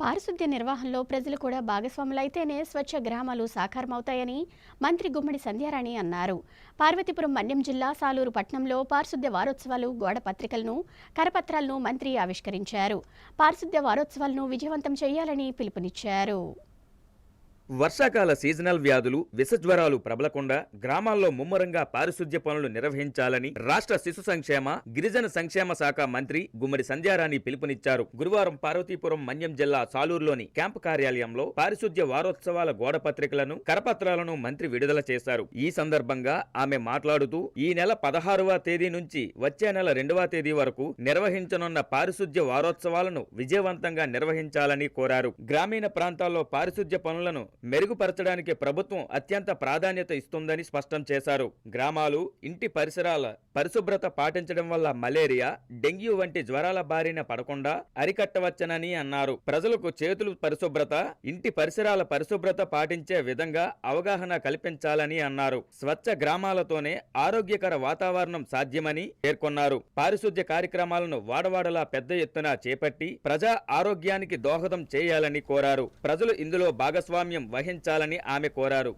పారిశుద్ధ్య నిర్వహణలో ప్రజలు కూడా భాగస్వాములైతేనే స్వచ్ఛ గ్రామాలు సాకారమవుతాయని మంత్రి గుమ్మడి సంధ్యారాణి అన్నారు. పార్వతీపురం మన్యం జిల్లా సాలూరు పట్టణంలో పారిశుద్ధ్య వారోత్సవాలు గోడ పత్రికలను కరపత్రాలను మంత్రి ఆవిష్కరించారు. పారిశుద్ధ్య వారోత్సవాలను విజయవంతం చేయాలని పిలుపునిచ్చారు. వర్షాకాల సీజనల్ వ్యాధులు విషజ్వరాలు ప్రబలకుండా గ్రామాల్లో ముమ్మరంగా పారిశుద్ధ్య పనులు నిర్వహించాలని రాష్ట్ర శిశు సంక్షేమ గిరిజన సంక్షేమ శాఖ మంత్రి గుమ్మడి సంధ్యారాణి పిలుపునిచ్చారు. గురువారం పార్వతీపురం మన్యం జిల్లా సాలూరులోని క్యాంపు కార్యాలయంలో పారిశుద్ధ్య వారోత్సవాల గోడపత్రికలను కరపత్రాలను మంత్రి విడుదల చేశారు. ఈ సందర్భంగా ఆమె మాట్లాడుతూ ఈ నెల పదహారవ తేదీ నుంచి వచ్చే నెల రెండవ తేదీ వరకు నిర్వహించనున్న పారిశుద్ధ్య వారోత్సవాలను విజయవంతంగా నిర్వహించాలని కోరారు. గ్రామీణ ప్రాంతాల్లో పారిశుద్ధ్య పనులను మెరుగుపరచడానికి ప్రభుత్వం అత్యంత ప్రాధాన్యత ఇస్తుందని స్పష్టం చేశారు. గ్రామాలు ఇంటి పరిసరాల పరిశుభ్రత పాటించడం వల్ల మలేరియా డెంగ్యూ వంటి జ్వరాల బారిన పడకుండా అరికట్టవచ్చనని అన్నారు. ప్రజలకు చేతులు పరిశుభ్రత ఇంటి పరిసరాల పరిశుభ్రత పాటించే విధంగా అవగాహన కల్పించాలని అన్నారు. స్వచ్ఛ గ్రామాలతోనే ఆరోగ్యకర వాతావరణం సాధ్యమని పేర్కొన్నారు. పారిశుద్ధ్య కార్యక్రమాలను వాడవాడలా పెద్ద ఎత్తున చేపట్టి ప్రజా ఆరోగ్యానికి దోహదం చేయాలని కోరారు. ప్రజలు ఇందులో భాగస్వామ్యం వహించాలని ఆమె కోరారు.